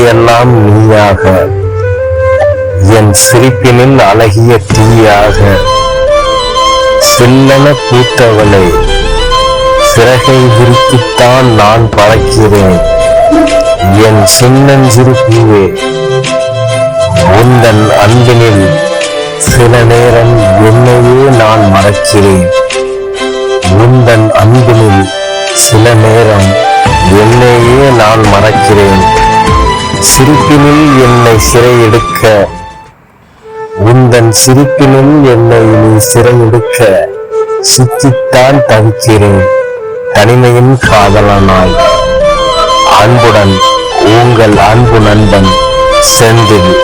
எல்லாம் நீயாக. என் சிரிப்பினில் அழகிய தீயாக. சில்லன பூத்தவளை சிறகை விரித்துத்தான் நான் பறக்கிறேன். என் சின்னஞ்சிறு பூவே உந்தன் அன்பினில் சில நேரம் என்னையே நான் மறக்கிறேன். உந்தன் அன்பினில் சில நேரம் என்னையே நான் மறக்கிறேன். சிரிப்பினுள் என்னை சிறையெடுக்க. உந்தன் சிரிப்பினுள் என்னை நீ சிறையெடுக்க. சுத்தித்தான் தவிக்கிறேன் தனிமையின் காதலனாய். அன்புடன் உங்கள் அன்பு நண்பன் செந்தில்.